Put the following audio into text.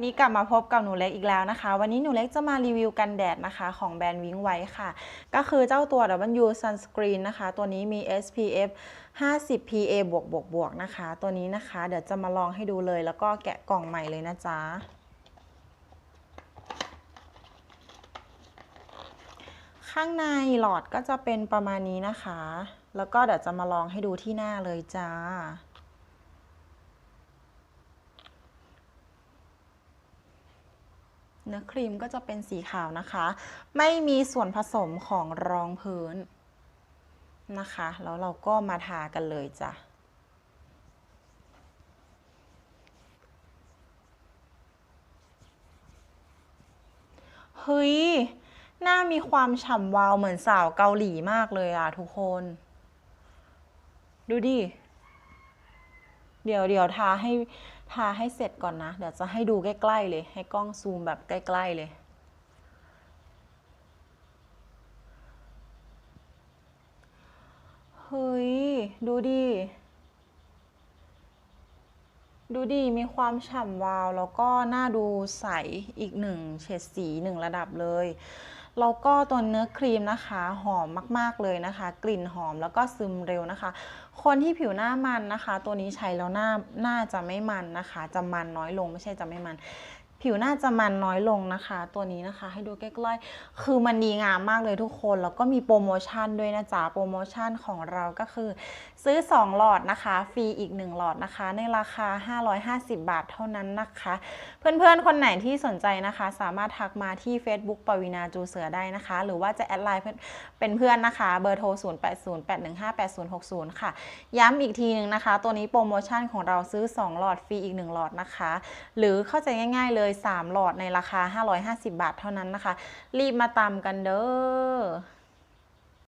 วันนี้กลับมาพบกับหนูเล็กอีกแล้วนะคะ วันนี้หนูเล็กจะมารีวิวกันแดดนะคะ ของแบรนด์วิงไว้ค่ะ ก็คือเจ้าตัว W Sunscreen นะคะ ตัวนี้มี SPF 50 PA บวกบวกบวกนะคะ ตัวนี้นะคะ เดี๋ยวจะมาลองให้ดูเลย แล้วก็แกะกล่องใหม่เลยนะจ๊ะข้างในหลอดก็จะเป็นประมาณนี้นะคะ แล้วก็เดี๋ยวจะมาลองให้ดูที่หน้าเลยจ้า เนื้อครีมก็จะเป็นสีขาวนะคะ ไม่มีส่วนผสมของรองพื้นนะคะ แล้วเราก็มาทากันเลยจ้ะเฮ้ย หน้ามีความฉ่ำวาวเหมือนสาวเกาหลีมากเลยอะทุกคน ดูดิ เดี๋ยวเดี๋ยวทาให้ ทาให้เสร็จก่อนนะ เดี๋ยวจะให้ดูใกล้ ๆ เลย ให้กล้องซูมแบบใกล้ ๆ เลย เฮ้ย ดูดิ ดูดิ มีความฉ่ำวาว แล้วก็หน้าดูใสอีกหนึ่งเฉดสีหนึ่งระดับเลย แล้วก็ตัวเนื้อครีมนะคะหอมมากๆเลยนะคะ กลิ่นหอมแล้วก็ซึมเร็วนะคะ คนที่ผิวหน้ามันนะคะ ตัวนี้ใช้แล้วหน้าหน้าจะไม่มันนะคะ จะมันน้อยลงไม่ใช่จะไม่มัน ผิวหน้าจะมันน้อยลงนะคะ ตัวนี้นะคะ ให้ดูใกล้ๆ คือมันดีงามมากเลยทุกคน แล้วก็มีโปรโมชั่นด้วยนะจ๊ะ โปรโมชั่นของเราก็คือ ซื้อ 2 หลอดนะคะ ฟรีอีก 1 หลอดนะคะ ในราคา 550 บาทเท่านั้นนะคะ เพื่อนๆ คนไหนที่สนใจนะคะ สามารถทักมาที่ Facebook ปวีนาจูเสือได้นะคะ หรือว่าจะแอดไลน์เป็นเพื่อนนะคะ เบอร์โทร 0808158060 ค่ะ ย้ำอีกทีหนึ่งนะคะ ตัวนี้โปรโมชั่นของเราซื้อ 2 หลอดฟรีอีก 1 หลอดนะคะ หรือเข้าใจง่าย ๆเลย3 หลอดในราคา 550 บาทเท่านั้นนะคะ รีบมาตามกันเด้อ